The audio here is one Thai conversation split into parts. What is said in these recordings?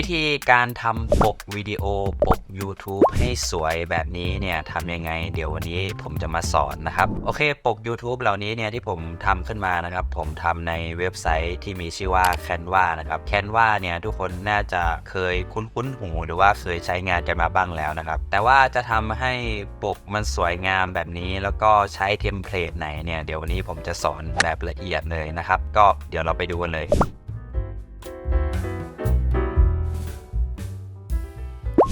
วิธีการทำปกวิดีโอปก YouTube ให้สวยแบบนี้เนี่ยทำยังไง เดี๋ยววันนี้ผมจะมาสอนนะครับโอเคปก YouTube เหล่านี้เนี่ยที่ผมทำขึ้นมานะครับ ผมทำในเว็บไซต์ที่มีชื่อว่า Canva นะครับ Canva เนี่ยทุกคนน่าจะเคยคุ้นๆหูหรือว่าเคยใช้งานกันมาบ้างแล้วนะครับ แต่ว่าจะทำให้ปกมันสวยงามแบบนี้ แล้วก็ใช้เทมเพลตไหนเนี่ยเดี๋ยววันนี้ผมจะสอนแบบละเอียดเลยนะครับ ก็เดี๋ยวเราไปดูกันเลย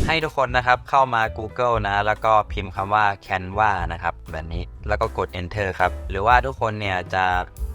ให้ทุกคนนะครับเข้ามา Google นะ แล้วก็พิมพ์คำว่า Canva นะครับแบบนี้แล้วก็กด Enter ครับ หรือว่าทุกคนเนี่ยจะ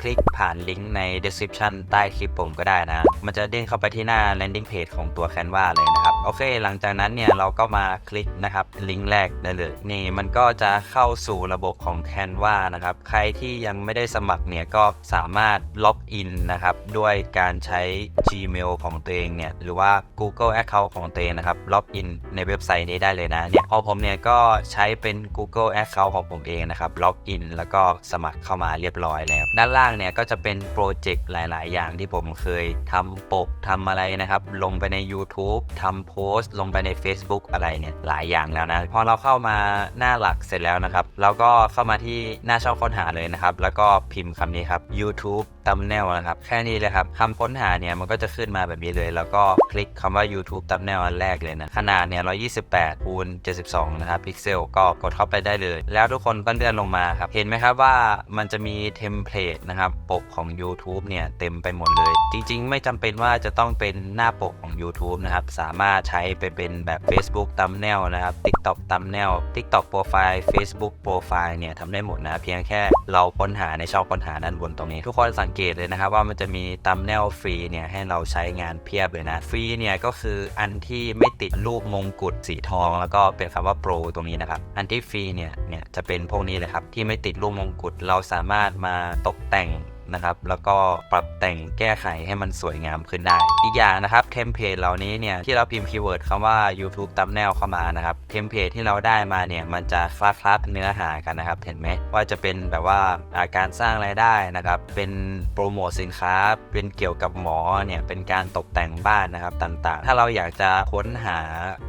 คลิกผ่านลิงก์ใน description ใต้คลิปผมก็ได้นะ มันจะเด้งเข้าไปที่หน้า landing page ของตัว Canva เลยนะครับโอเค หลังจากนั้นเนี่ยเราก็มาคลิกนะครับลิงก์แรกได้เลย นี่มันก็จะเข้าสู่ระบบของ Canva นะครับ ใครที่ยังไม่ได้สมัครเนี่ยก็สามารถล็อกอินนะครับ ด้วยการใช้ Gmail ของตัวเองเนี่ย หรือว่า Google Account ของตัวเองนะครับ ล็อกอินในเว็บไซต์นี้ได้เลยนะ เนี่ยพอผมเนี่ยก็ใช้เป็น Google Account ของผมเองนะครับ ล็อกอินแล้วก็สมัครเข้ามาเรียบร้อยแล้ว ด้านล่างเนี่ยก็จะเป็นโปรเจกต์หลาย ๆ อย่างที่ผมเคยทำปกทำอะไรนะครับ ลงไปใน YouTube ทำโพสต์ลงไปใน Facebook อะไรเนี่ยหลายอย่างแล้วนะพอเราเข้ามาหน้าหลักเสร็จแล้วนะครับเราก็เข้ามาที่หน้าช่องค้นหาเลยนะครับ แล้วก็พิมพ์คำนี้ครับ YouTube thumbnail นะครับ แค่นี้เลยครับคำค้นหาเนี่ยมันก็จะขึ้นมาแบบนี้เลย แล้วก็คลิกคำว่า YouTube thumbnail อันแรกเลยนะขนาดเนี่ย128คูณ72 นะครับพิกเซลก็กดเข้าไปได้เลย แล้วทุกคนก็เลื่อนลงมาครับเห็นไหมครับว่ามันจะมีเทมเพลตนะครับปกของ YouTube เนี่ยเต็มไปหมดเลย จริง ๆ ไม่จำเป็นว่าจะต้องเป็นหน้าปกของ YouTube นะครับสามารถใช้ไปเป็นแบบ Facebook thumbnail นะครับ TikTok thumbnail TikTok profile Facebook profile เนี่ยทำได้หมดนะเพียงแค่เราค้นหาในช่องค้นหาด้านบนตรงนี้ ทุกคนสังเกตเลยนะครับว่ามันจะมี thumbnail ฟรีเนี่ยให้เราใช้งานเพียบเลยนะฟรีเนี่ยก็คืออันที่ไม่ติดรูปมงกุฎสีทอง แล้วก็เป็นคำว่า pro ตรงนี้นะครับอันที่ฟรีเนี่ยเนี่ยจะเป็นพวกนี้เลยครับที่ไม่ติดรูปมงกุฎเราสามารถมาตกแต่ง นะครับ แล้วก็ปรับแต่งแก้ไขให้มันสวยงามขึ้นได้ อีกอย่างนะครับเทมเพลตเหล่านี้เนี่ยที่เราพิมพ์คีย์เวิร์ดคำว่า YouTube thumbnail เข้ามานะครับเทมเพลตที่เราได้มาเนี่ยมันจะคล้าคล้าเนื้อหากันนะครับ เห็นไหมว่าจะเป็นแบบว่าาการสร้างรายได้นะครับ เป็นโปรโมทสินค้า เป็นเกี่ยวกับหมอเนี่ยเป็นการตกแต่งบ้านนะครับต่างๆ ถ้าเราอยากจะค้นหา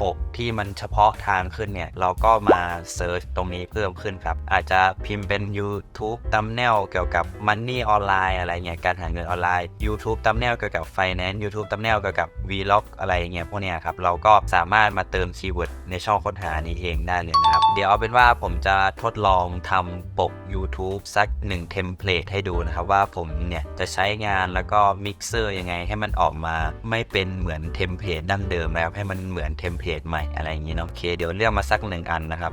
ปกที่มันเฉพาะทางขึ้นเนี่ยเราก็มาเซิร์ชตรงนี้เพิ่มขึ้นครับอาจจะพิมพ์เป็น YouTube thumbnail เกี่ยวกับ Money ออนไลน์อะไรเงี้ยการหาเงินออนไลน์ YouTube thumbnail เกี่ยวกับ Finance YouTube thumbnail เกี่ยวกับ Vlog อะไรเงี้ยพวกเนี้ยครับเราก็สามารถมาเติมคีย์เวิร์ดในช่องค้นหานี้เองได้เลยนะครับ เดี๋ยวเอาเป็นว่าผมจะทดลองทำปก YouTube สัก1เทมเพลตให้ดูนะครับว่าผมเนี่ยจะใช้งานแล้วก็มิกเซอร์ยังไงให้มันออกมาไม่เป็นเหมือนเทมเพลตดั้งเดิมนะครับให้มันเหมือนเทมเพลตใหม่อะไรอย่างนี้เนาะโอเคเดี๋ยวเลือกมาสักหนึ่งอันนะครับ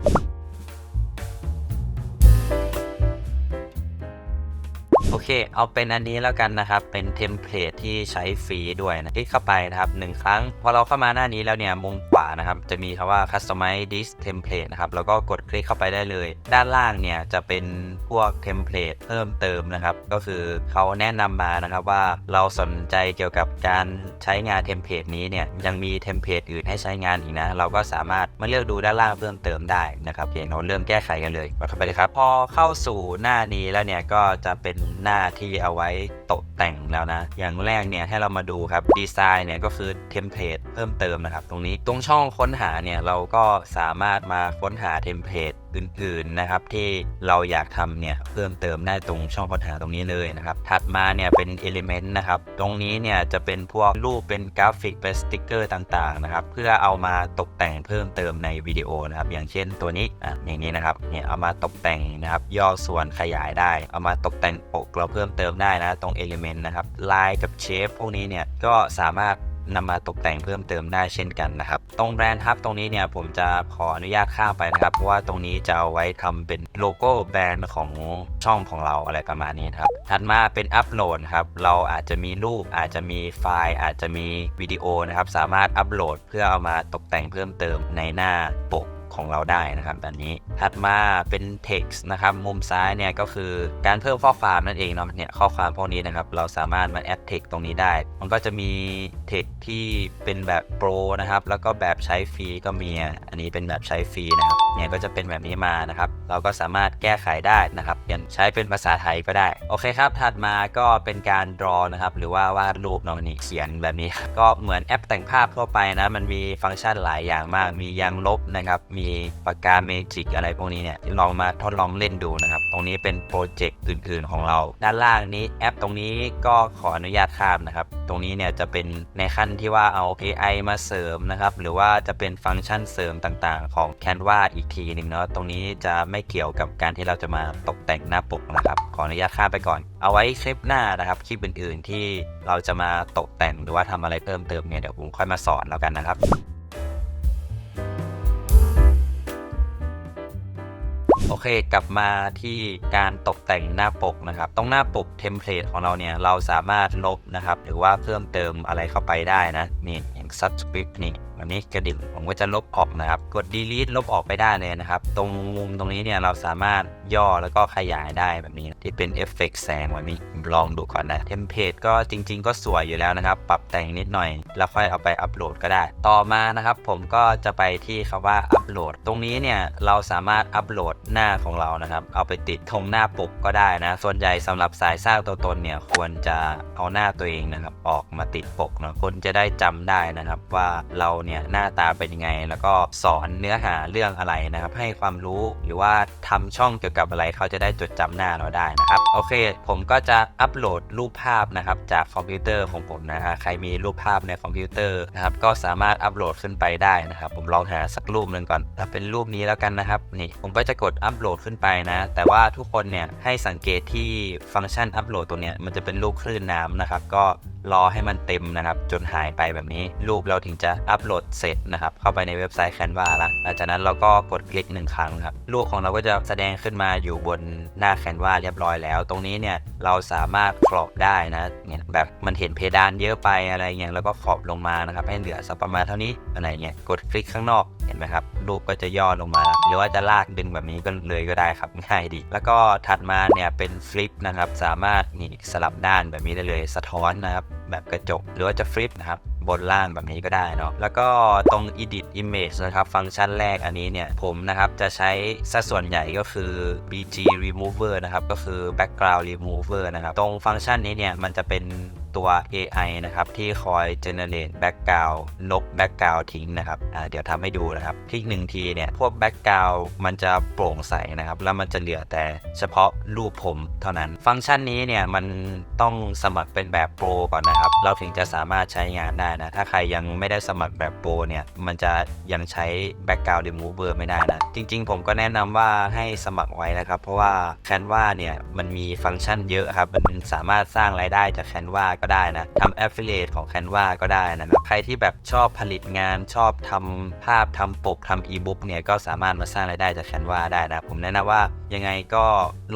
โอเค เอาเป็นอันนี้แล้วกันนะครับ เป็นเทมเพลตที่ใช้ฟรีด้วยนะคลิกเข้าไปนะครับหนึ่งครั้ง พอเราเข้ามาหน้านี้แล้วเนี่ยมุมขวานะครับจะมีคำว่า customize this template นะครับแล้วก็กดคลิกเข้าไปได้เลย ด้านล่างเนี่ยจะเป็นพวกเทมเพลตเพิ่มเติมนะครับ ก็คือเขาแนะนำมานะครับว่าเราสนใจเกี่ยวกับการใช้งานเทมเพลตนี้เนี่ยยังมีเทมเพลตอื่นให้ใช้งานอีกนะ เราก็สามารถมาเลือกดูด้านล่างเพิ่มเติมได้นะครับโอเคเราเริ่มแก้ไขกันเลยมาเข้าไปเลยครับพอเข้าสู่หน้านี้แล้วเนี่ยก็จะเป็นหน้าที่เอาไว้ ตกแต่งแล้วนะ อย่างแรกเนี่ยให้เรามาดูครับดีไซน์เนี่ยก็คือเทมเพลตเพิ่มเติมนะครับ ตรงนี้ตรงช่องค้นหาเนี่ยเราก็สามารถมาค้นหาเทมเพลตอื่นๆนะครับที่เราอยากทำเนี่ยเพิ่มเติมได้ตรงช่องค้นหาตรงนี้เลยนะครับ ถัดมาเนี่ยเป็น Element นะครับ ตรงนี้เนี่ยจะเป็นพวกรูปเป็นกราฟิกเป็นสติกเกอร์ต่างๆนะครับเพื่อเอามาตกแต่งเพิ่มเติมในวิดีโอนะครับอย่างเช่นตัวนี้อะอย่างนี้นะครับเนี่ยเอามาตกแต่งนะครับย่อส่วนขยายได้ เอามาตกแต่งปกเราเพิ่มเติมได้นะตรง Element นะครับลายกับเชฟพวกนี้เนี่ยก็สามารถนำมาตกแต่งเพิ่มเติมได้เช่นกันนะครับ ตรงแบรนด์ฮับตรงนี้เนี่ยผมจะขออนุญาตข้ามไปนะครับ เพราะว่าตรงนี้จะเอาไว้ทำเป็นโลโก้แบรนด์ของช่องของเราอะไรประมาณนี้ครับ ถัดมาเป็นอัปโหลดครับ เราอาจจะมีรูปอาจจะมีไฟล์ อาจจะมีวิดีโอนะครับ สามารถอัปโหลดเพื่อเอามาตกแต่งเพิ่มเติมในหน้าปก ของเราได้นะครับแบบนี้ถัดมาเป็น text นะครับ มุมซ้ายเนี่ยก็คือการเพิ่มข้อความนั่นเองเนาะเนี่ยข้อความพวกนี้นะครับเราสามารถมา add text ตรงนี้ได้ มันก็จะมี text ที่เป็นแบบโปรนะครับแล้วก็แบบใช้ฟรีก็มีอันนี้เป็นแบบใช้ฟรีนะครับเนี่ยก็จะเป็นแบบนี้มานะครับเราก็สามารถแก้ไขได้นะครับเปลี่ยนใช้เป็นภาษาไทยก็ได้โอเคครับ ถัดมาก็เป็นการ draw นะครับหรือว่าวาดรูปเนาะนี่เขียนแบบนี้ ก็เหมือนแอปแต่งภาพทั่วไปนะมันมีฟังก์ชันหลายอย่างมาก มียางลบนะครับมีปากกาเมจิกอะไรพวกนี้เนี่ยลองมาทดลองเล่นดูนะครับ ตรงนี้เป็นโปรเจกต์อื่นๆของเรา ด้านล่างนี้แอปตรงนี้ก็ขออนุญาตข้ามนะครับ ตรงนี้เนี่ยจะเป็นในขั้นที่ว่าเอา AI มาเสริมนะครับ หรือว่าจะเป็นฟังก์ชันเสริมต่างๆ ของ Canva อีกทีหนึ่งเนาะตรงนี้จะไม่เกี่ยวกับการที่เราจะมาตกแต่งหน้าปกนะครับ ขออนุญาตข้ามไปก่อน เอาไว้คลิปหน้านะครับคลิปอื่นๆที่เราจะมาตกแต่งหรือว่าทำอะไรเพิ่มเติมเนี่ยเดี๋ยวผมค่อยมาสอนแล้วกันนะครับ โอเคกลับมาที่การตกแต่งหน้าปกนะครับตรงหน้าปกเทมเพลตของเราเนี่ยเราสามารถลบนะครับ หรือว่าเพิ่มเติมอะไรเข้าไปได้นะนี่อย่างซับสคริปต์นี่ แบบนี้กระดิ่งผมก็จะลบออกนะครับ กด delete ลบออกไปได้เลยนะครับ ตรงมุมตรงนี้เนี่ยเราสามารถย่อแล้วก็ขยายได้แบบนี้ที่เป็นเอฟเฟกต์แสงแบบนี้ลองดูก่อนนะเทมเพลตก็จริง ๆ ก็สวยอยู่แล้วนะครับ ปรับแต่งนิดหน่อย แล้วค่อยเอาไปอัปโหลดก็ได้ ต่อมานะครับ ผมก็จะไปที่คำว่าอัปโหลด ตรงนี้เนี่ยเราสามารถอัปโหลดหน้าของเรานะครับ เอาไปติดตรงหน้าปกก็ได้นะ ส่วนใหญ่สำหรับสายสร้างตัวตนเนี่ยควรจะเอาหน้าตัวเองนะครับ ออกมาติดปกเนาะคนจะได้จำได้นะครับว่าเราเนี่ยหน้าตาเป็นยังไง แล้วก็สอนเนื้อหาเรื่องอะไรนะครับ ให้ความรู้หรือว่าทำช่องเกี่ยวกับอะไรเขาจะได้จดจำหน้าเราได้นะครับ โอเค ผมก็จะอัปโหลดรูปภาพนะครับจากคอมพิวเตอร์ของผมนะฮะใครมีรูปภาพในคอมพิวเตอร์นะครับก็สามารถอัปโหลดขึ้นไปได้นะครับ ผมลองหาสักรูปหนึ่งก่อนถ้าเป็นรูปนี้แล้วกันนะครับนี่ผมก็จะกดอัปโหลดขึ้นไปนะ แต่ว่าทุกคนเนี่ยให้สังเกตที่ฟังก์ชันอัปโหลดตัวเนี้ยมันจะเป็นรูปคลื่นน้ำนะครับก็ รอให้มันเต็มนะครับ จนหายไปแบบนี้ รูปเราถึงจะอัปโหลดเสร็จนะครับ เข้าไปในเว็บไซต์ Canva ละหลังจากนั้นเราก็กดคลิกหนึ่งครั้งครับ รูปของเราก็จะแสดงขึ้นมาอยู่บนหน้า Canva เรียบร้อยแล้ว ตรงนี้เนี่ยเราสามารถครอบได้นะเนี่ยแบบมันเห็นเพดานเยอะไปอะไรเงี้ยแล้วก็ครอบลงมานะครับ ให้เหลือสักประมาณเท่านี้อะไรเงี้ยกดคลิกข้างนอกเห็นไหมครับรูปก็จะย่อลงมา หรือว่าจะลากดึงแบบนี้ก็เลยก็ได้ครับง่ายดี แล้วก็ถัดมาเนี่ยเป็นฟลิปนะครับสามารถนี่สลับด้านแบบนี้ได้เลยสะท้อนนะครับ แบบกระจก หรือว่าจะฟลิปนะครับบนล่างแบบนี้ก็ได้เนาะแล้วก็ตรง edit image นะครับ ฟังก์ชันแรกอันนี้เนี่ยผมนะครับจะใช้สัดส่วนใหญ่ก็คือ bg remover นะครับ ก็คือ background remover นะครับ ตรงฟังก์ชันนี้เนี่ยมันจะเป็น ตัว AI นะครับที่คอย generate background ลบ background ทิ้งนะครับเดี๋ยวทำให้ดูนะครับ คลิกหนึ่งทีเนี่ย พวก background มันจะโปร่งใสนะครับ แล้วมันจะเหลือแต่เฉพาะรูปผมเท่านั้น ฟังก์ชันนี้เนี่ย มันต้องสมัครเป็นแบบโปรก่อนนะครับ เราถึงจะสามารถใช้งานได้นะ ถ้าใครยังไม่ได้สมัครแบบโปรเนี่ย มันจะยังใช้ background remover ไม่ได้นะ จริง ๆ ผมก็แนะนำว่าให้สมัครไว้นะครับ เพราะว่า Canva เนี่ย มันมีฟังก์ชันเยอะครับ มันสามารถสร้างรายได้จาก Canva ก็ได้นะทำ affiliate ของ Canva ก็ได้นะครับใครที่แบบชอบผลิตงานชอบทำภาพทำปกทำ e-book เนี่ยก็สามารถมาสร้างรายได้จาก Canva ได้นะผมแนะนำว่ายังไงก็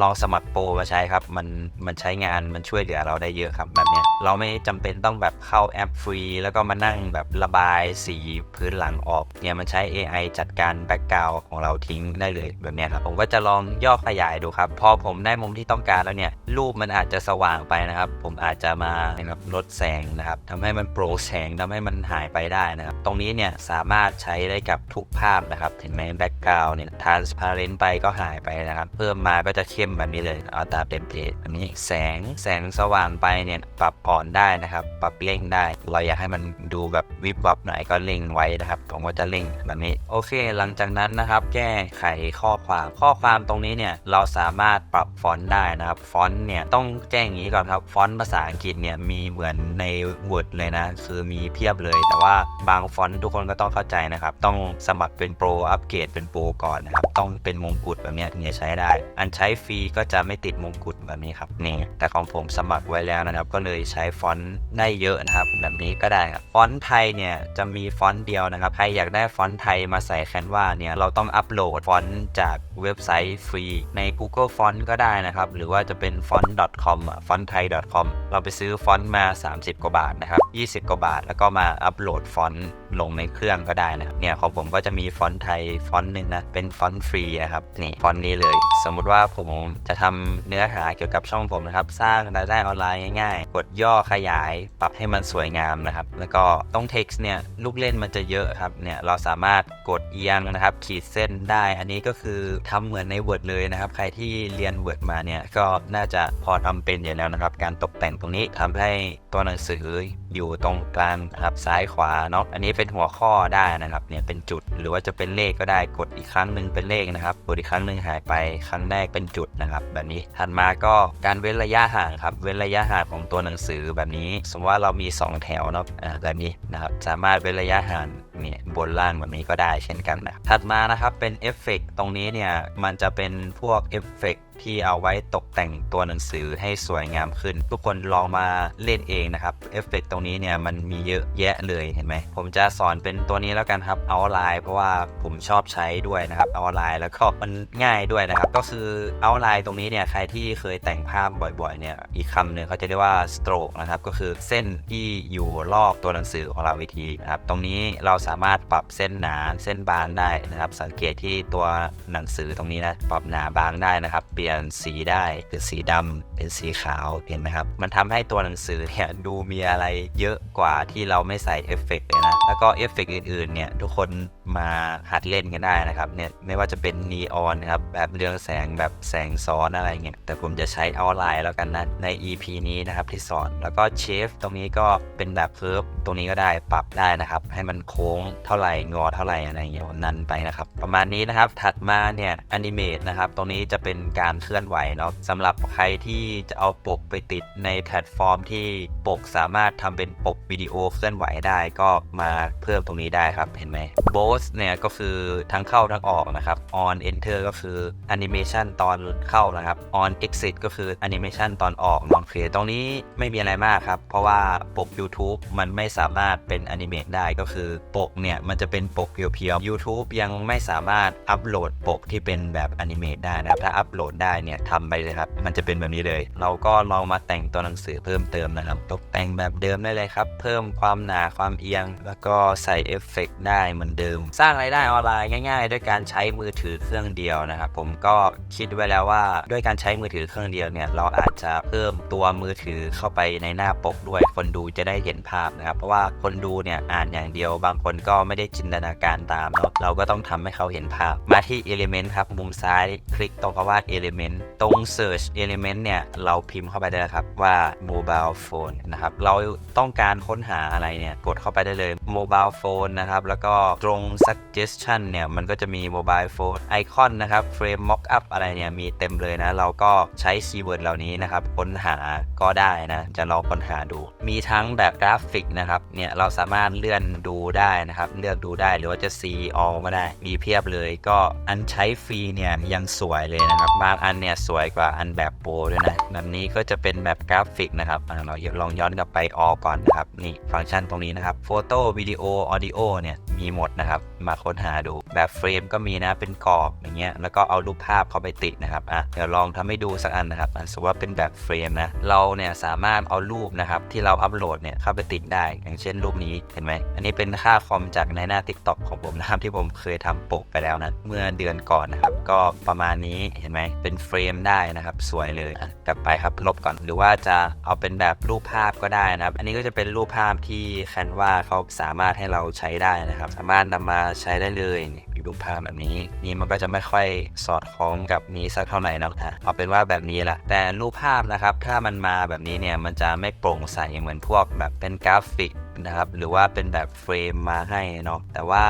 ลองสมัครโปรมาใช้ครับ มันมันใช้งานมันช่วยเหลือเราได้เยอะครับแบบเนี้ยเราไม่จำเป็นต้องแบบเข้าแอปฟรี แล้วก็มานั่งแบบระบายสีพื้นหลังออกเนี่ยมันใช้ AI จัดการแบ็กกราวของเราทิ้งได้เลยแบบเนี้ยครับผมก็จะลองย่อขยายดูครับ พอผมได้มุมที่ต้องการแล้วเนี่ยรูปมันอาจจะสว่างไปนะครับ ผมอาจจะมานะครับลดแสงนะครับทำให้มันโปร่งแสงทำให้มันหายไปได้นะครับ ตรงนี้เนี่ยสามารถใช้ได้กับทุกภาพนะครับเห็นไหมแบ็กกราวเนี่ย transparent ไปก็หายไปนะครับเพิ่มมาก็จะเข้มแบบนี้เลยเอาตามเต็มเพจแบบนี้แสงแสงสว่างไปเนี่ยปรับอ่อนได้นะครับ ปรับเร่งได้ เราอยากให้มันดูแบบวิบวับหน่อยก็เร่งไว้นะครับผมก็จะเร่งแบบนี้โอเค หลังจากนั้นนะครับ แก้ไขข้อความข้อความตรงนี้เนี่ยเราสามารถปรับฟอนต์ได้นะครับฟอนต์เนี่ยต้องแจ้งอย่างนี้ก่อนครับฟอนต์ภาษาอังกฤษเนี่ยมีเหมือนใน Word เลยนะ คือมีเพียบเลย แต่ว่าบางฟอนต์ทุกคนก็ต้องเข้าใจนะครับ ต้องสมัครเป็นโปรอัปเกรดเป็นโปรก่อนนะครับ ต้องเป็นมงกุฎแบบนี้ถึงจะใช้ได้ อันใช้ฟรีก็จะไม่ติดมงกุฎแบบนี้ครับนี่แต่ของผมสมัครไว้แล้วนะครับ ก็เลยใช้ฟอนต์ได้เยอะนะครับ แบบนี้ก็ได้ครับฟอนต์ไทยเนี่ยจะมีฟอนต์เดียวนะครับใครอยากได้ฟอนต์ไทยมาใส่แคนวาเนี่ยเราต้องอัปโหลดฟอนต์จากเว็บไซต์ฟรีใน Google Font ก็ได้นะครับ หรือว่าจะเป็น font.com อะ fontthai.com เราไปซื้อฟอนต์มา 30 กว่าบาทนะครับ 20 กว่าบาท แล้วก็มาอัปโหลดฟอนต์ลงในเครื่องก็ได้นะครับเนี่ยของผมก็จะมีฟอนต์ไทยฟอนต์หนึ่งนะเป็นฟอนต์ฟรีนะครับนี่ฟอนต์นี้เลยสมมุติว่าผมจะทำเนื้อหาเกี่ยวกับช่องผมนะครับ สร้างรายได้ออนไลน์ง่ายๆ กดย่อขยาย ปรับให้มันสวยงามนะครับ แล้วก็ตรง text เนี่ยลูกเล่นมันจะเยอะครับเนี่ยเราสามารถกดเอียงนะครับ ขีดเส้นได้ อันนี้ก็คือทำเหมือนใน Word เลยนะครับ ใครที่เรียน Word มาเนี่ยก็น่าจะพอทำเป็นอยู่แล้วนะครับ การตกแต่งตรงนี้ทำให้ตัวหนังสือ อยู่ตรงกลางครับซ้ายขวาเนาะอันนี้เป็นหัวข้อได้นะครับเนี่ยเป็นจุดหรือว่าจะเป็นเลขก็ได้กดอีกครั้งหนึ่งเป็นเลขนะครับกดอีกครั้งหนึ่งหายไปครั้งแรกเป็นจุดนะครับแบบนี้ถัดมาก็การเว้นระยะห่างครับเว้นระยะห่างของตัวหนังสือแบบนี้ สมมติว่าเรามี 2 แถวเนาะแบบนี้นะครับสามารถเว้นระยะห่างเนี่ยบนล่างแบบนี้ก็ได้เช่นกันนะถัดมานะครับเป็นเอฟเฟกต์ตรงนี้เนี่ยมันจะเป็นพวกเอฟเฟกต์ ที่เอาไว้ตกแต่งตัวหนังสือให้สวยงามขึ้น ทุกคนลองมาเล่นเองนะครับเอฟเฟกต์ตรงนี้เนี่ยมันมีเยอะแยะเลยเห็นไหม ผมจะสอนเป็นตัวนี้แล้วกันครับเอาไลน์เพราะว่าผมชอบใช้ด้วยนะครับเอาไลน์แล้วก็มันง่ายด้วยนะครับ ก็คือเอาไลน์ตรงนี้เนี่ยใครที่เคยแต่งภาพบ่อยๆเนี่ยอีกคำหนึ่งเขาจะเรียกว่า stroke นะครับก็คือเส้นที่อยู่รอบตัวหนังสือของเราวิธีนะครับตรงนี้เราสามารถปรับเส้นหนาเส้นบางได้นะครับ สังเกตที่ตัวหนังสือตรงนี้นะปรับหนาบางได้นะครับเปลี่ยนสีได้คือสีดำเป็นสีขาวเห็นไหมครับ มันทำให้ตัวหนังสือเนี่ยดูมีอะไรเยอะกว่าที่เราไม่ใส่เอฟเฟกต์เลยนะ แล้วก็เอฟเฟกต์อื่นๆเนี่ยทุกคนมาหัดเล่นกันได้นะครับเนี่ยไม่ว่าจะเป็นนีออนครับแบบเรืองแสงแบบแสงซ้อนอะไรเงี้ยแต่ผมจะใช้เอาไลน์แล้วกันนะใน EP นี้นะครับที่สอนแล้วก็เชฟตรงนี้ก็เป็นแบบเคิร์ฟตรงนี้ก็ได้ปรับได้นะครับให้มันโค้งเท่าไหร่งอเท่าไหร่อะไรเงี้ยนั่นไปนะครับประมาณนี้นะครับถัดมาเนี่ยอนิเมตนะครับตรงนี้จะเป็นการเคลื่อนไหวเนาะสำหรับใครที่จะเอาปกไปติดในแพลตฟอร์มที่ปกสามารถทำเป็นปกวิดีโอเคลื่อนไหวได้ก็มาเพิ่มตรงนี้ได้ครับเห็นไหม b o s เนี่ยก็คือทั้งเข้าทั้งออกนะครับ on enter ก็คือ animation ตอนเข้านะครับ on exit ก็คือ animation ตอนออกนอนเคตรงนี้ไม่มีอะไรมากครับ เพราะว่าปก YouTube มันไม่สามารถเป็น animate ได้ก็คือปกเนี่ย มันจะเป็นปกเพียวๆ YouTube ยังไม่สามารถอัปโหลดปกที่เป็นแบบ animate ได้นะครับ ถ้าอัปโหลดได้เนี่ยทำไปเลยครับ มันจะเป็นแบบนี้เลย เราก็ลองมาแต่งตัวหนังสือเพิ่มเติมนะครับ ตกแต่งแบบเดิมได้เลยครับ เพิ่มความหนาความเอียง แล้วก็ใส่เอฟเฟกต์ได้เหมือนเดิมสร้างรายได้ออนไลน์ง่ายๆ ด้วยการใช้มือถือเครื่องเดียวนะครับผมก็คิดไว้แล้วว่าด้วยการใช้มือถือเครื่องเดียวเนี่ยเราอาจจะเพิ่มตัวมือถือเข้าไปในหน้าปกด้วย คนดูจะได้เห็นภาพนะครับ เพราะว่าคนดูเนี่ยอ่านอย่างเดียว บางคนก็ไม่ได้จินตนาการตามเนาะเราก็ต้องทำให้เขาเห็นภาพ มาที่ Element ครับมุมซ้ายคลิกตรงคำว่า Element ตรง Search Element เนี่ยเราพิมพ์เข้าไปได้เลยครับว่า Mobile Phone นะครับเราต้องการค้นหาอะไรเนี่ยกดเข้าไปได้เลย Mobile Phone นะครับแล้วก็ตรง Suggestion เนี่ย มันก็จะมี Mobile Phone ไอคอนะครับ Frame Mockup อะไรเนี่ย มีเต็มเลยนะ เราก็ใช้คีย์เวิร์ดเหล่านี้นะครับ ค้นหาก็ได้นะ จะลองค้นหาดู มีทั้งแบบกราฟิกนะครับ เนี่ย เราสามารถเลื่อนดูได้นะครับ เลือกดูได้หรือว่าจะ see all ก็ได้ มีเพียบเลยก็อันใช้ฟรีเนี่ยยังสวยเลยนะครับบางอันเนี่ยสวยกว่าอันแบบโปรด้วยนะแบบนี้ก็จะเป็นแบบกราฟิกนะครับอ่าเราลองย้อนกลับไป all ก่อนนะครับนี่ฟังก์ชันตรงนี้นะครับโฟโต้วิดีโอออดิโอเนี่ย มีหมดนะครับ มาค้นหาดูแบบเฟรมก็มีนะเป็นกรอบอย่างเงี้ยแล้วก็เอารูปภาพเข้าไปติดนะครับอะเดี๋ยวลองทำให้ดูสักอันนะครับอะสมมติว่าเป็นแบบเฟรมนะเราเนี่ยสามารถเอารูปนะครับที่เราอัปโหลดเนี่ยเข้าไปติดได้ อย่างเช่นรูปนี้เห็นไหมอันนี้เป็นค่าคอมจากในหน้า TikTok ของผมนะครับที่ผมเคยทำปกไปแล้วนะเมื่อเดือนก่อนนะครับก็ประมาณนี้เห็นไหมเป็นเฟรมได้นะครับสวยเลยกลับไปครับลบก่อนหรือว่าจะเอาเป็นแบบรูปภาพก็ได้นะครับ อันนี้ก็จะเป็นรูปภาพที่แคนวาเขาสามารถให้เราใช้ได้นะครับสามารถนำมาใช้ได้เลยนี่มีรูปภาพแบบนี้ นี่มันก็จะไม่ค่อยสอดคล้องกับนี้สักเท่าไหร่นะเอาเป็นว่าแบบนี้ละแต่รูปภาพนะครับถ้ามันมาแบบนี้เนี่ยมันจะไม่โปร่งใสเหมือนพวกแบบเป็นกราฟิกนะครับหรือว่าเป็นแบบเฟรมมาให้เนาะแต่ว่า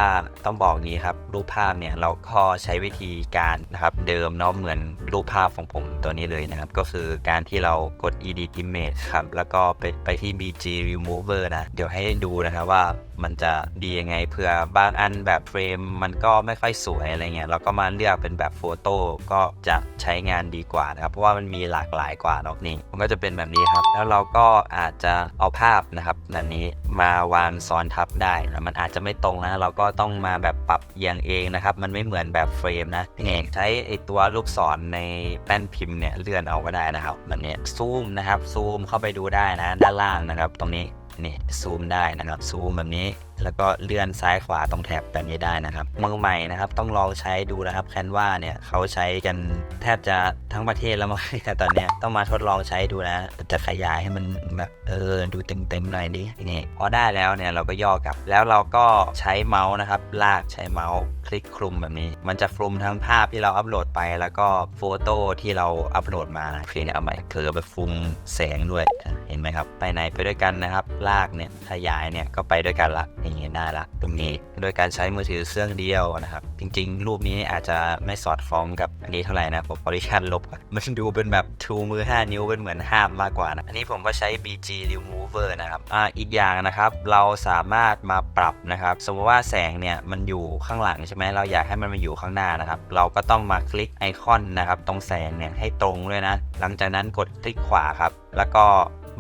ต้องบอกนี้ครับรูปภาพเนี่ยเราก็ใช้วิธีการนะครับเดิมเนาะเหมือนรูปภาพของผมตัวนี้เลยนะครับ ก็คือการที่เรากด edit image ครับแล้วก็ไปไปที่ bg remover นะเดี๋ยวให้ดูนะครับว่า มันจะดียังไงเผื่อบางอันแบบเฟรมมันก็ไม่ค่อยสวยอะไรเงี้ยเราก็มาเลือกเป็นแบบโฟโต้ก็จะใช้งานดีกว่านะครับ เพราะว่ามันมีหลากหลายกว่าเนอะนี่มันก็จะเป็นแบบนี้ครับ แล้วเราก็อาจจะเอาภาพนะครับแบบนี้มาวางซ้อนทับได้นะมันอาจจะไม่ตรงนะเราก็ต้องมาแบบปรับเอียงเองนะครับ มันไม่เหมือนแบบเฟรมนะนี่ใช้ไอตัวลูกศรในแป้นพิมพ์เนี่ยเลื่อนเอาก็ได้นะครับแบบนี้ซูมนะครับซูมเข้าไปดูได้นะ ด้านล่างนะครับ ตรงนี้ นี่ซูมได้นะครับซูมแบบนี้ แล้วก็เลื่อนซ้ายขวาตรงแถบแบบนี้ได้นะครับมือใหม่นะครับต้องลองใช้ดูนะครับแคนวาเนี่ยเขาใช้กันแทบจะทั้งประเทศแล้วมั้งแต่ตอนเนี้ยต้องมาทดลองใช้ดูนะจะขยายให้มันแบบเออดูเต็มๆหน่อยดินี่พอได้แล้วเนี่ยเราก็ย่อกลับ แล้วเราก็ใช้เมาส์นะครับ ลากใช้เมาส์คลิกคลุมแบบนี้ มันจะคลุมทั้งภาพที่เราอัปโหลดไป แล้วก็โฟโต้ที่เราอัปโหลดมานะเพียงเอาใหม่เคือไปคลุมแสงด้วยเห็นไหมครับ ไปไหนไปด้วยกันนะครับ ลากเนี่ยขยายเนี่ยก็ไปด้วยกันละอย่างนี้ได้ละตรงนี้ โดยการใช้มือถือเครื่องเดียวนะครับ จริง ๆ รูปนี้อาจจะไม่สอดคล้องกับอันนี้เท่าไหร่นะผมขออนุญาตลบมันดูเป็นแบบทูมือ 5 นิ้วเป็นเหมือนห้ามมากกว่านะอันนี้ผมก็ใช้ BG Remover นะครับอ่าอีกอย่างนะครับเราสามารถมาปรับนะครับ สมมติว่าแสงเนี่ยมันอยู่ข้างหลังใช่ไหมเราอยากให้มันมาอยู่ข้างหน้านะครับ เราก็ต้องมาคลิกไอคอนนะครับ ตรงแสงเนี่ยให้ตรงด้วยนะ หลังจากนั้นกดคลิกขวาครับ แล้วก็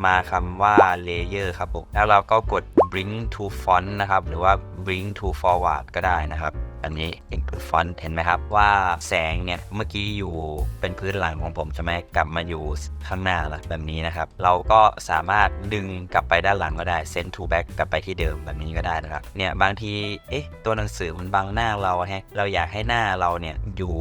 มาคำว่า layer ครับผมแล้วเราก็กด bring to font นะครับ หรือว่า bring to forward ก็ได้นะครับ อันนี้ bring to font เห็นไหมครับว่าแสงเนี่ยเมื่อกี้อยู่เป็นพื้นหลังของผมใช่ไหมกลับมาอยู่ข้างหน้าละแบบนี้นะครับ เราก็สามารถดึงกลับไปด้านหลังก็ได้ send to back กลับไปที่เดิมแบบนี้ก็ได้นะครับเนี่ยบางทีเอ๊ะตัวหนังสือมันบังหน้าเราแฮะเราอยากให้หน้าเราเนี่ยอยู่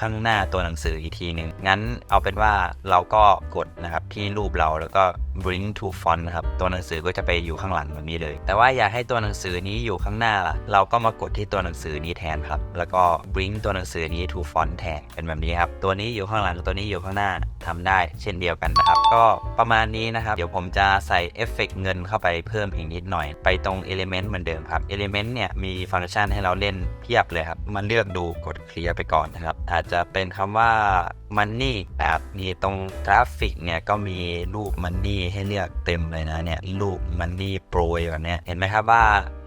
ข้างหน้าตัวหนังสืออีกทีหนึ่งงั้นเอาเป็นว่าเราก็กดนะครับที่รูปเราแล้วก็ bring to font นะครับตัวหนังสือก็จะไปอยู่ข้างหลังแบบนี้เลย แต่ว่าอยากให้ตัวหนังสือนี้อยู่ข้างหน้าล่ะเราก็มากดที่ตัวหนังสือนี้ทนครับ แล้วก็ bring ตัวหนังสือนี้ to font แทนเป็นแบบนี้ครับ ตัวนี้อยู่ข้างหลังตัวนี้อยู่ข้างหน้าทำได้เช่นเดียวกันนะครับ ก็ประมาณนี้นะครับ เดี๋ยวผมจะใส่เอฟเฟกต์เงินเข้าไปเพิ่มอีกนิดหน่อย ไปตรง Element เหมือนเดิมครับ Element เนี่ยมีฟังก์ชันให้เราเล่น เพียบเลยครับมันเลือกดูกดเคลียร์ไปก่อนนะครับ อาจจะเป็นคำว่า Money แบบมีตรงกราฟิกเนี่ยก็มีรูป Money ให้เลือกเต็มเลยนะเนี่ยรูป Money โปรยแบบเนี้ยเห็นไหมครับว่า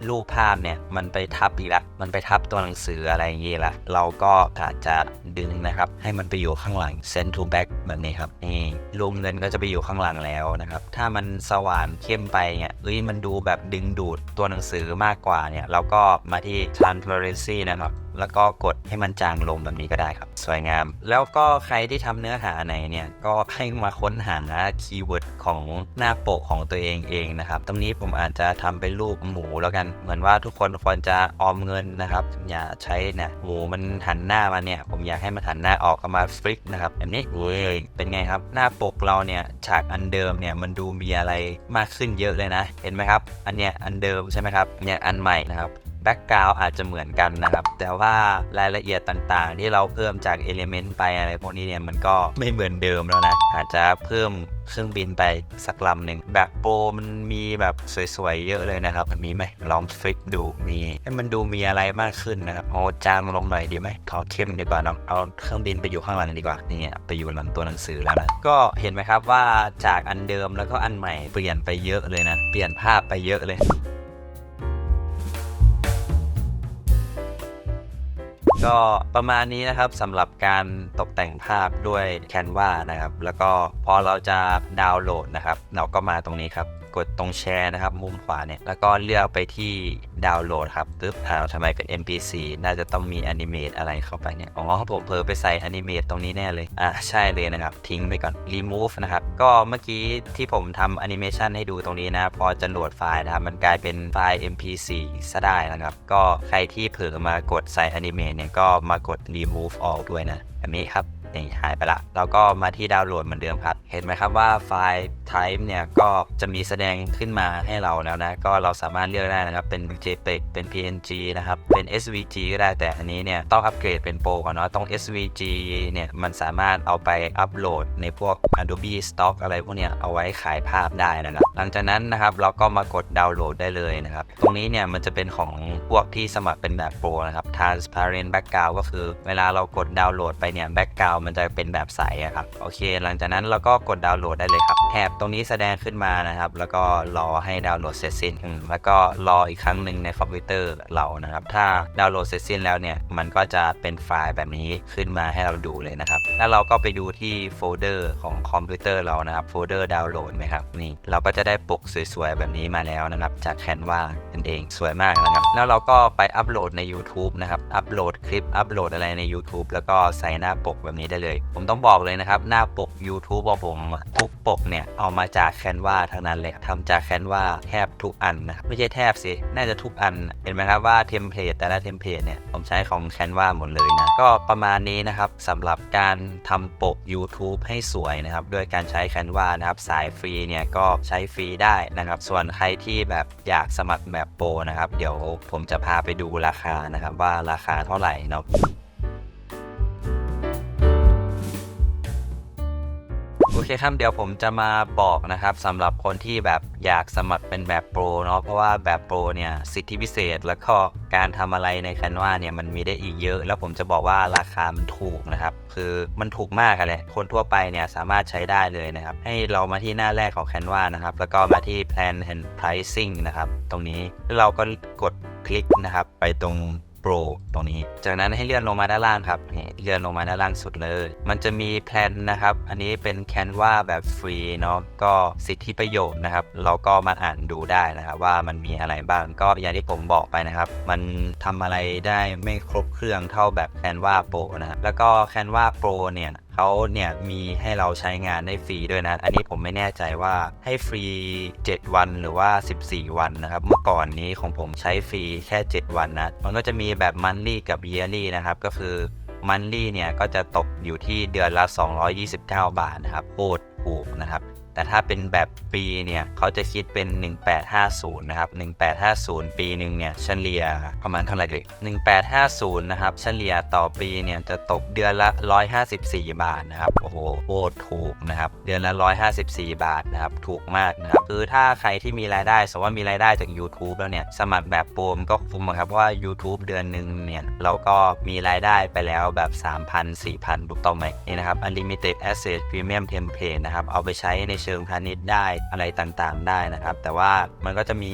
รูปภาพเนี่ยมันไปทับอีกละมันไปทับตัวหนังสืออะไรอย่างงี้ละเราก็อาจจะดึงนะครับ ให้มันไปอยู่ข้างหลัง send to back แบบนี้ครับนี่รูปเงินก็จะไปอยู่ข้างหลังแล้วนะครับ ถ้ามันสว่างเข้มไปเนี่ยเอ้ยมันดูแบบดึงดูดตัวหนังสือมากกว่าเนี่ยเราก็มาที่ transparency นะครับ แล้วก็กดให้มันจางลงแบบนี้ก็ได้ครับ สวยงาม แล้วก็ใครที่ทำเนื้อหาไหนเนี่ย ก็ให้มาค้นหาคีย์เวิร์ดของหน้าปกของตัวเองเองนะครับ ตรงนี้ผมอาจจะทำเป็นรูปหมูแล้วกัน เหมือนว่าทุกคนควรจะออมเงินนะครับ อย่าใช้เนี่ยหมูมันหันหน้ามาเนี่ย ผมอยากให้มันหันหน้าออกก็มาฟลิกนะครับแบบนี้เว้ยเป็นไงครับ หน้าปกเราเนี่ยฉากอันเดิมเนี่ยมันดูมีอะไรมากขึ้นเยอะเลยนะ เห็นไหมครับ อันเนี้ยอันเดิมใช่ไหมครับเนี่ยอันใหม่นะครับ แบ็กกราวอาจจะเหมือนกันนะครับ แต่ว่ารายละเอียดต่างๆ ที่เราเพิ่มจากเอลิเมนต์ไปอะไรพวกนี้เนี่ยมันก็ไม่เหมือนเดิมแล้วนะ อาจจะเพิ่มเครื่องบินไปสักลำหนึ่งแบบโปรมันมีแบบสวยๆ เยอะเลยนะครับมันมีไหมลองฟลิปดูมีให้มันดูมีอะไรมากขึ้นนะครับเอาจางลงหน่อยดีไหมขอเข้มดีกว่าเนาะเอาเครื่องบินไปอยู่ข้างหลังดีกว่านี่ไปอยู่หลังตัวหนังสือแล้วนะก็เห็นไหมครับว่าจากอันเดิมแล้วก็อันใหม่เปลี่ยนไปเยอะเลยนะ เปลี่ยนภาพไปเยอะเลย ก็ประมาณนี้นะครับสำหรับการตกแต่งภาพด้วย Canva นะครับ แล้วก็พอเราจะดาวน์โหลดนะครับ เราก็มาตรงนี้ครับ กดตรงแชร์นะครับ มุมขวาเนี่ย แล้วก็เลือกไปที่ดาวน์โหลดครับปึ๊บอ้าวทำไมเป็น MP4 น่าจะต้องมีแอนิเมตอะไรเข้าไปเนี่ย อ๋อผมเพลอไปใส่แอนิเมตตรงนี้แน่เลย อ่าใช่เลยนะครับ ทิ้งไปก่อน remove นะครับ ก็เมื่อกี้ที่ผมทำแอนิเมชันให้ดูตรงนี้นะ พอจะโหลดไฟล์นะครับ มันกลายเป็นไฟล์ MP4 ซะได้นะครับ ก็ใครที่เผลอมากดใส่แอนิเมตเนี่ย ก็มากด remove ออกด้วยนะแบบนี้ครับ นี่หายไปละเราก็มาที่ดาวน์โหลดเหมือนเดิมครับ เห็นไหมครับว่าไฟล์ type เนี่ยก็จะมีแสดงขึ้นมาให้เราแล้วนะ ก็เราสามารถเลือกได้นะครับเป็น JPEG เป็น PNG นะครับ เป็น SVG ก็ได้แต่อันนี้เนี่ยต้องอัปเกรดเป็นโปรก่อนเนาะต้อง SVG เนี่ยมันสามารถเอาไปอัปโหลดในพวก Adobe Stock อะไรพวกเนี้ยเอาไว้ขายภาพได้นะครับหลังจากนั้นนะครับเราก็มากดดาวน์โหลดได้เลยนะครับ ตรงนี้เนี่ยมันจะเป็นของพวกที่สมัครเป็นแบบโปรนะครับ transparent background ก็คือ เวลาเรากดดาวน์โหลดไปเนี่ย background มันจะเป็นแบบใสครับโอเค หลังจากนั้นเราก็กดดาวน์โหลดได้เลยครับแถบตรงนี้แสดงขึ้นมานะครับ แล้วก็รอให้ดาวน์โหลดเสร็จสิ้น แล้วก็รออีกครั้งหนึ่งในคอมพิวเตอร์เรานะครับ ถ้าดาวน์โหลดเสร็จสิ้นแล้วเนี่ยมันก็จะเป็นไฟล์แบบนี้ขึ้นมาให้เราดูเลยนะครับ แล้วเราก็ไปดูที่โฟลเดอร์ของคอมพิวเตอร์เรานะครับโฟลเดอร์ดาวน์โหลดไหมครับนี่เราก็จะได้ปกสวยๆแบบนี้มาแล้วนะครับจากแคนวานั่นเองสวยมากนะครับ แล้วเราก็ไปอัปโหลดใน YouTube นะครับอัปโหลดคลิปอัปโหลดอะไรใน YouTube แล้วก็ใส่หน้าปกแบบนี้ได้เลย ผมต้องบอกเลยนะครับ หน้าปก YouTube ของผมทุกปกเนี่ยเอามาจากแคนวาทั้งนั้นเลยทำจากแคนวาแทบทุกอันนะไม่ใช่แทบสิ น่าจะทุกอัน เห็นไหมครับว่าเทมเพลตแต่ละเทมเพลตเนี่ยผมใช้ของแคนวาหมดเลยนะ ก็ประมาณนี้นะครับสำหรับการทำปก YouTube ให้สวยนะครับด้วยการใช้แคนวานะครับสายฟรีเนี่ยก็ใช้ฟรีได้นะครับ ส่วนใครที่แบบอยากสมัครแบบโปรนะครับ เดี๋ยวผมจะพาไปดูราคานะครับว่าราคาเท่าไหร่เนาะ เคครับเดี๋ยวผมจะมาบอกนะครับสำหรับคนที่แบบอยากสมัครเป็นแบบโปรเนาะเพราะว่าแบบโปรเนี่ยสิทธิพิเศษแล้วก็การทำอะไรใน Canva เนี่ยมันมีได้อีกเยอะ แล้วผมจะบอกว่าราคามันถูกนะครับ คือมันถูกมากเลยคนทั่วไปเนี่ยสามารถใช้ได้เลยนะครับ ให้เรามาที่หน้าแรกของ Canva นะครับ แล้วก็มาที่ Plan and Pricing นะครับ ตรงนี้เราก็กดคลิกนะครับ ไปตรง Pro ตรงนี้ จากนั้นให้เลื่อนลงมาด้านล่างครับนี่เลื่อนลงมาด้านล่างสุดเลย มันจะมีแพลนนะครับ อันนี้เป็นแคนวาแบบฟรีเนาะก็สิทธิประโยชน์นะครับ เราก็มาอ่านดูได้นะครับว่ามันมีอะไรบ้างก็อย่างที่ผมบอกไปนะครับ มันทำอะไรได้ไม่ครบเครื่องเท่าแบบแคนวาโปรนะครับแล้วก็แคนวาโปรเนี่ย เขาเนี่ยมีให้เราใช้งานได้ฟรีด้วยนะ อันนี้ผมไม่แน่ใจว่าให้ฟรี 7 วันหรือว่า 14 วันนะครับ เมื่อก่อนนี้ของผมใช้ฟรีแค่ 7 วันนะ มันก็จะมีแบบมันลี่กับเยลี่นะครับ ก็คือมันลี่เนี่ยก็จะตกอยู่ที่เดือนละ 229 บาทนะครับโคตรถูกนะครับ แต่ถ้าเป็นแบบปีเนี่ยเขาจะคิดเป็น 1850 นะครับ 1850 ปีหนึ่งเนี่ยเฉลี่ยประมาณเท่าไหร่เลย1850 นะครับ เฉลี่ยต่อปีเนี่ยจะตกเดือนละ 154 บาทนะครับ โอ้โหโคตรถูกนะครับ เดือนละ 154 บาทนะครับ ถูกมากนะครับ คือถ้าใครที่มีรายได้ สมมติว่ามีรายได้จาก YouTube แล้วเนี่ย สมัครแบบโปรมก็คุ้มอะครับ เพราะว่า YouTube เดือนหนึ่งเนี่ยเราก็มีรายได้ไปแล้วแบบ 3,000 4,000 ถูกต้องไหมนี่นะครับ Unlimited Access Premium Template นะครับ เอาไปใช้ในเชิงพาณิชย์ได้อะไรต่างๆ ได้นะครับ แต่ว่ามันก็จะมี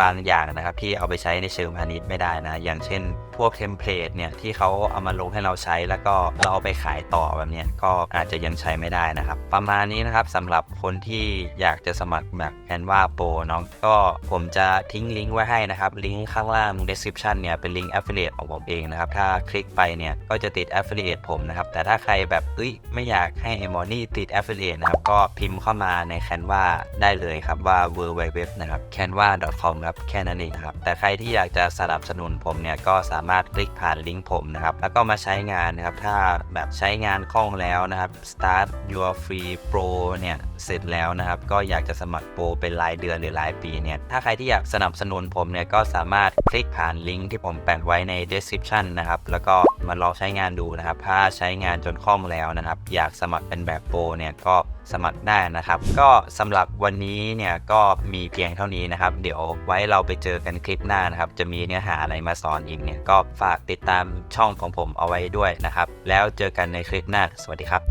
บางอย่างนะครับที่เอาไปใช้ในเชิงพาณิชย์ไม่ได้นะ อย่างเช่นพวกเทมเพลตเนี่ยที่เขาเอามาลงให้เราใช้แล้วก็เราเอาไปขายต่อแบบเนี้ยก็อาจจะยังใช้ไม่ได้นะครับ ประมาณนี้นะครับสำหรับคนที่อยากจะสมัครแบบ Canva Pro เนาะก็ผมจะทิ้งลิงก์ไว้ให้นะครับลิงก์ข้างล่าง description เนี่ยเป็นลิงก์ affiliate ของผมเองนะครับ ถ้าคลิกไปเนี่ยก็จะติด affiliate ผมนะครับ แต่ถ้าใครแบบเอ้ยไม่อยากให้ไอมอนี่ติด affiliate นะครับ ก็พิมพ์เข้ามาใน Canva ได้เลยครับว่า www นะครับ canva.com ครับแค่นั้นเองครับแต่ใครที่อยากจะสนับสนุนผมเนี่ยก็สามารถารถคลิกผ่านลิงก์ผมนะครับ แล้วก็มาใช้งานนะครับ ถ้าแบบใช้งานคล่องแล้วนะครับ start your free pro เนี่ย เสร็จแล้วนะครับ ก็อยากจะสมัครโปรเป็นรายเดือนหรือรายปีเนี่ย ถ้าใครที่อยากสนับสนุนผมเนี่ย ก็สามารถคลิกผ่านลิงก์ที่ผมแปะไว้ใน description นะครับ แล้วก็มาลองใช้งานดูนะครับ ถ้าใช้งานจนคล่องแล้วนะครับ อยากสมัครเป็นแบบโปรเนี่ย ก็สมัครได้นะครับ ก็สำหรับวันนี้เนี่ยก็มีเพียงเท่านี้นะครับ เดี๋ยวไว้เราไปเจอกันคลิปหน้านะครับ จะมีเนื้อหาอะไรมาสอนอีกเนี่ยก็ฝากติดตามช่องของผมเอาไว้ด้วยนะครับ แล้วเจอกันในคลิปหน้า สวัสดีครับ